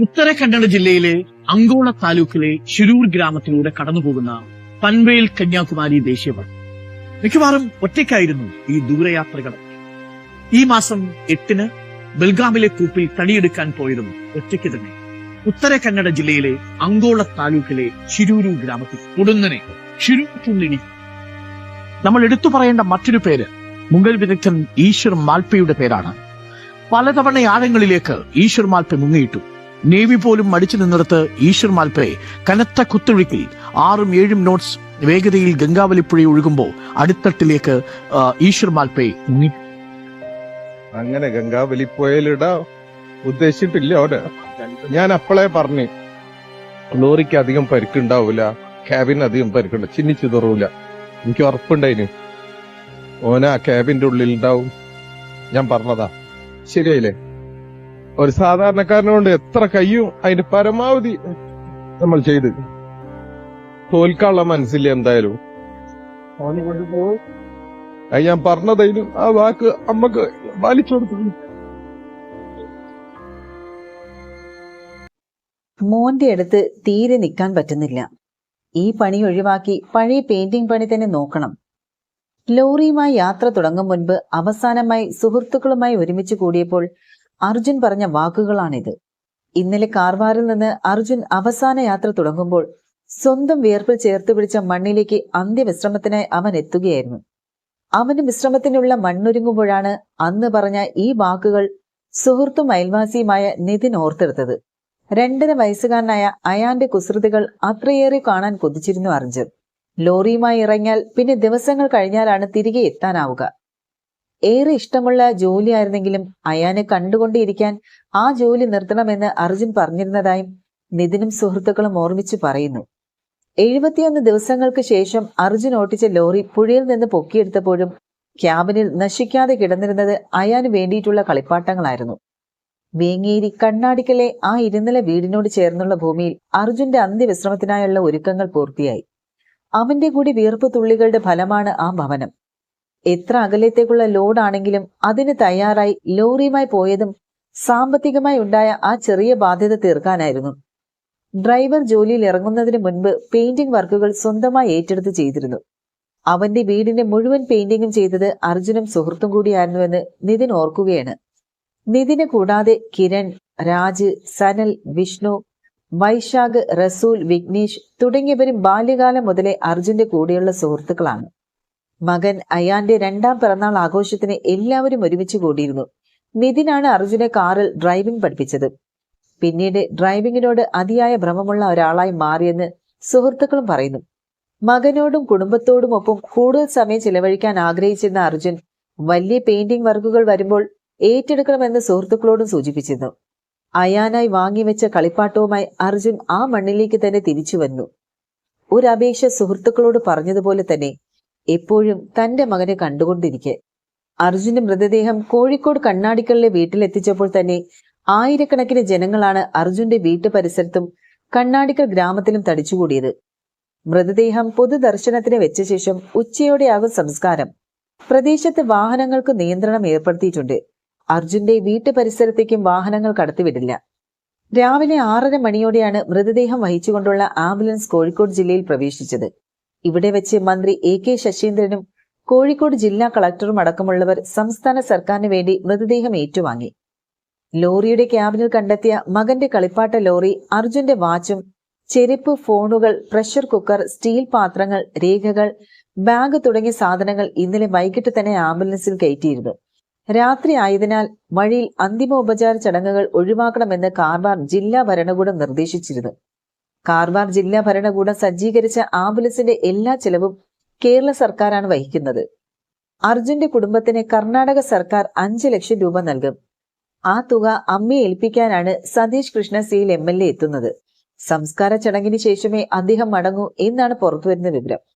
ഉത്തര കന്നഡ ജില്ലയിലെ അങ്കോള താലൂക്കിലെ ശിരൂർ ഗ്രാമത്തിലൂടെ കടന്നുപോകുന്ന പൻവേൽ കന്യാകുമാരി ദേശീയപാത. മിക്കവാറും ഒറ്റയ്ക്കായിരുന്നു ഈ ദൂരയാത്രകൾ. ഈ മാസം എട്ടിന് ബൽഗാമിലെ കൂപ്പിൽ തടിയെടുക്കാൻ പോയതും ഒറ്റയ്ക്ക് തന്നെ. ഉത്തര കന്നഡ ജില്ലയിലെ അങ്കോള താലൂക്കിലെ ശിരൂരു ഗ്രാമത്തിൽ. ഉടുന്നനെ ചുള്ളിനി നമ്മൾ എടുത്തു പറയേണ്ട മറ്റൊരു പേര് മുഗൾ വിദഗ്ധൻ ഈശ്വർ മാൽപ്പയുടെ പേരാണ്. പലതവണ ആഴങ്ങളിലേക്ക് ഈശ്വർ മാൽപ്പ മുങ്ങിയിട്ടു. നേവി പോലും മടിച്ചു നിന്നിടത്ത് ഈശ്വർ മാൽപ്പെ കനത്ത കുത്തൊഴുക്കിൽ ആറും ഏഴും നോട്ട്സ് വേഗതയിൽ ഗംഗാവലിപ്പുഴ ഒഴുകുമ്പോൾ അടിത്തട്ടിലേക്ക് ഈശ്വർ മുങ്ങി അങ്ങനെ ഗംഗാവലി പുഴയിലിടാ ഉദ്ദേശിച്ചിട്ടില്ല അവർ ഞാൻ അപ്പളേ പറഞ്ഞു ലോറിക്ക് അധികം പരിക്കുണ്ടാവൂല ക്യാബിന് അധികം പരിക്കുണ്ട ചിന്നി ചിതറൂല. എനിക്ക് ഉറപ്പുണ്ടായിന്. ഓന ആ ക്യാബിന്റെ ഉള്ളിൽ ഉണ്ടാവും ഞാൻ പറഞ്ഞതാ. ശരിയായില്ലേ? ഒരു സാധാരണക്കാരനോണ്ട് എത്ര കയ്യും അതിന്റെ പരമാവധി നമ്മൾ ചെയ്ത്. തോൽക്കാനുള്ള മനസ്സില്ല എന്തായാലും. അത് ഞാൻ പറഞ്ഞതായാലും ആ വാക്ക് അമ്മയ്ക്ക് പാലിച്ചു കൊടുത്തു. മോന്റെ അടുത്ത് തീരെ നിൽക്കാൻ പറ്റുന്നില്ല. ഈ പണി ഒഴിവാക്കി പഴയ പെയിന്റിംഗ് പണി തന്നെ നോക്കണം. ലോറിയുമായി യാത്ര തുടങ്ങും മുൻപ് അവസാനമായി സുഹൃത്തുക്കളുമായി ഒരുമിച്ച് കൂടിയപ്പോൾ അർജുൻ പറഞ്ഞ വാക്കുകളാണിത്. ഇന്നലെ കാർവാറിൽ നിന്ന് അർജുൻ അവസാന യാത്ര തുടങ്ങുമ്പോൾ സ്വന്തം വിയർപ്പിൽ ചേർത്ത് പിടിച്ച മണ്ണിലേക്ക് അന്ത്യവിശ്രമത്തിനായി അവൻ എത്തുകയായിരുന്നു. അവന് വിശ്രമത്തിനുള്ള മണ്ണൊരുങ്ങുമ്പോഴാണ് അന്ന് പറഞ്ഞ ഈ വാക്കുകൾ സുഹൃത്തും അയൽവാസിയുമായ നിതിൻ ഓർത്തെടുത്തത്. രണ്ടര വയസ്സുകാരനായ അയാന്റെ കുസൃതികൾ അത്രയേറെ കാണാൻ കൊതിച്ചിരുന്നു അർജുൻ. ലോറിയുമായി ഇറങ്ങിയാൽ പിന്നെ ദിവസങ്ങൾ കഴിഞ്ഞാലാണ് തിരികെ എത്താനാവുക. ഏറെ ഇഷ്ടമുള്ള ജോലിയായിരുന്നെങ്കിലും അയാനെ കണ്ടുകൊണ്ടേയിരിക്കാൻ ആ ജോലി നിർത്തണമെന്ന് അർജുൻ പറഞ്ഞിരുന്നതായും നിതിനും സുഹൃത്തുക്കളും ഓർമ്മിച്ചു പറയുന്നു. എഴുപത്തിയൊന്ന് ദിവസങ്ങൾക്ക് ശേഷം അർജുൻ ഓട്ടിച്ച ലോറി പുഴയിൽ നിന്ന് പൊക്കിയെടുത്തപ്പോഴും ക്യാബിനിൽ നശിക്കാതെ കിടന്നിരുന്നത് അയാന് വേണ്ടിയിട്ടുള്ള കളിപ്പാട്ടങ്ങളായിരുന്നു. വേങ്ങേരി കണ്ണാടിക്കലെ ആ ഇരുനില വീടിനോട് ചേർന്നുള്ള ഭൂമിയിൽ അർജുന്റെ അന്ത്യവിശ്രമത്തിനായുള്ള ഒരുക്കങ്ങൾ പൂർത്തിയായി. അവന്റെ കൂടി വീർപ്പ് തുള്ളികളുടെ ഫലമാണ് ആ ഭവനം. എത്ര അകലത്തേക്കുള്ള ലോഡാണെങ്കിലും അതിന് തയ്യാറായി ലോറിയുമായി പോയതും സാമ്പത്തികമായി ഉണ്ടായ ആ ചെറിയ ബാധ്യത തീർക്കാനായിരുന്നു. ഡ്രൈവർ ജോലിയിൽ ഇറങ്ങുന്നതിന് മുൻപ് പെയിന്റിംഗ് വർക്കുകൾ സ്വന്തമായി ഏറ്റെടുത്ത് ചെയ്തിരുന്നു. അവന്റെ വീടിന്റെ മുഴുവൻ പെയിന്റിങ്ങും ചെയ്തത് അർജുനും സുഹൃത്തും കൂടിയായിരുന്നുവെന്ന് നിതിൻ ഓർക്കുകയാണ്. നിതിനെ കൂടാതെ കിരൺ രാജ് സനൽ വിഷ്ണു വൈശാഖ് റസൂൽ വിഘ്നേഷ് തുടങ്ങിയവരും ബാല്യകാലം മുതലേ അർജുന്റെ കൂടെയുള്ള സുഹൃത്തുക്കളാണ്. മകൻ അയാന്റെ രണ്ടാം പിറന്നാൾ ആഘോഷത്തിന് എല്ലാവരും ഒരുമിച്ച് കൂടിയിരുന്നു. നിതിനാണ് അർജുനെ കാറിൽ ഡ്രൈവിംഗ് പഠിപ്പിച്ചത്. പിന്നീട് ഡ്രൈവിംഗിനോട് അതിയായ ഭ്രമമുള്ള ഒരാളായി മാറിയെന്ന് സുഹൃത്തുക്കളും പറയുന്നു. മകനോടും കുടുംബത്തോടും ഒപ്പം കൂടുതൽ സമയം ചിലവഴിക്കാൻ ആഗ്രഹിച്ചിരുന്ന അർജുൻ വലിയ പെയിന്റിംഗ് വർക്കുകൾ വരുമ്പോൾ ഏറ്റെടുക്കണമെന്ന് സുഹൃത്തുക്കളോടും സൂചിപ്പിച്ചിരുന്നു. അയാനായി വാങ്ങിവെച്ച കളിപ്പാട്ടവുമായി അർജുൻ ആ മണ്ണിലേക്ക് തന്നെ തിരിച്ചു വന്നു. ഒരു സുഹൃത്തുക്കളോട് പറഞ്ഞതുപോലെ തന്നെ എപ്പോഴും തന്റെ മകനെ കണ്ടുകൊണ്ടിരിക്കെ. അർജുന്റെ മൃതദേഹം കോഴിക്കോട് കണ്ണാടിക്കലിലെ വീട്ടിലെത്തിച്ചപ്പോൾ തന്നെ ആയിരക്കണക്കിന് ജനങ്ങളാണ് അർജുന്റെ വീട്ടു പരിസരത്തും കണ്ണാടിക്കൽ ഗ്രാമത്തിലും തടിച്ചുകൂടിയത്. മൃതദേഹം പൊതുദർശനത്തിന് വെച്ച ശേഷം ഉച്ചയോടെയാകും സംസ്കാരം. പ്രദേശത്ത് വാഹനങ്ങൾക്ക് നിയന്ത്രണം ഏർപ്പെടുത്തിയിട്ടുണ്ട്. അർജുന്റെ വീട്ടു പരിസരത്തേക്കും വാഹനങ്ങൾ കടത്തിവിടില്ല. രാവിലെ ആറര മണിയോടെയാണ് മൃതദേഹം വഹിച്ചുകൊണ്ടുള്ള ആംബുലൻസ് കോഴിക്കോട് ജില്ലയിൽ പ്രവേശിച്ചത്. ഇവിടെ വെച്ച് മന്ത്രി എ കെ ശശീന്ദ്രനും കോഴിക്കോട് ജില്ലാ കളക്ടറും അടക്കമുള്ളവർ സംസ്ഥാന സർക്കാരിന് വേണ്ടി മൃതദേഹം ഏറ്റുവാങ്ങി. ലോറിയുടെ ക്യാബിനിൽ കണ്ടെത്തിയ മകന്റെ കളിപ്പാട്ട ലോറി അർജുന്റെ വാച്ചും ചെരുപ്പ് ഫോണുകൾ പ്രഷർ കുക്കർ സ്റ്റീൽ പാത്രങ്ങൾ രേഖകൾ ബാഗ് തുടങ്ങിയ സാധനങ്ങൾ ഇന്നലെ വൈകിട്ട് തന്നെ ആംബുലൻസിൽ കയറ്റിയിരുന്നു. രാത്രി ആയതിനാൽ വഴിയിൽ അന്തിമോപചാര ചടങ്ങുകൾ ഒഴിവാക്കണമെന്ന് കാർവാർ ജില്ലാ ഭരണകൂടം നിർദ്ദേശിച്ചിരുന്നു. കാർവാർ ജില്ലാ ഭരണകൂടം സജ്ജീകരിച്ച ആംബുലൻസിന്റെ എല്ലാ ചെലവും കേരള സർക്കാരാണ് വഹിക്കുന്നത്. അർജുന്റെ കുടുംബത്തിന് കർണാടക സർക്കാർ അഞ്ച് ലക്ഷം രൂപ നൽകും. ആ തുക അമ്മയെ ഏൽപ്പിക്കാനാണ് സതീഷ് കൃഷ്ണ സിയിൽ എം എൽ എ എത്തുന്നത്. സംസ്കാര ചടങ്ങിന് ശേഷമേ അദ്ദേഹം മടങ്ങൂ എന്നാണ് പുറത്തുവരുന്ന വിവരം.